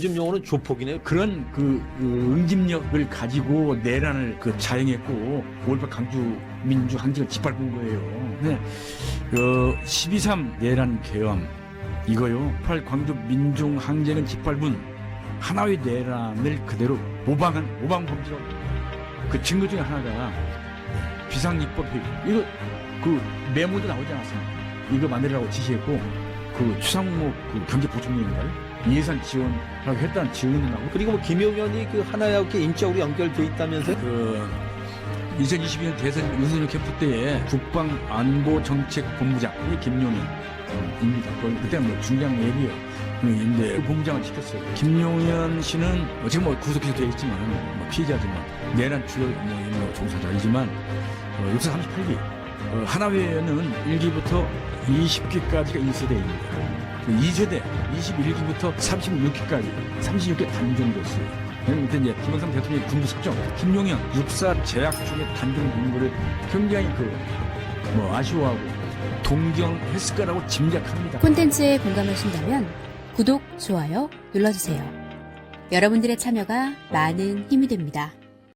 요즘 용어는 조폭이네요. 그런 그, 그 응집력을 가지고 내란을 그 자행했고 5.18 강주 민주 항쟁을 짓밟은 거예요. 네. 그 12.3 내란 개엄 이거요. 8 광주 민중 항쟁을 짓밟은 하나의 내란을 그대로 모방한 모방 범죄라고 그 증거 중에 하나가 비상입법 회의 이거 그 메모도 나오지 않았습니까? 이거 만들라고 지시했고 그 추상목 그 경제보충령인가요? 예산 지원하고 했다는 지원을 하고 그리고 뭐 김용현이 그 이렇게 인적으로 연결돼 있다면서요? 그 2022년 대선 윤석열 캠프 때에 국방안보정책본부장 이 김용현입니다. 그- 그때 뭐 중장 예비역인데 그 본부장을 시켰어요. 김용현 씨는 뭐 지금 뭐 구속해서 되어 있지만 뭐 피해자지만 내란 주요 뭐 종사자이지만 어, 638기 어, 하나회는 1기부터 20기까지가 1세대입니다. 2세대 21기부터 36기까지 36개 단종됐어요. 그때 이제 김영삼 대통령의 군부 석정, 김용현 육사 제약 중에 단종 인물을 굉장히 그 뭐 아쉬워하고 동경했을 거라고 짐작합니다. 콘텐츠에 공감하신다면 구독, 좋아요 눌러주세요. 여러분들의 참여가 많은 힘이 됩니다.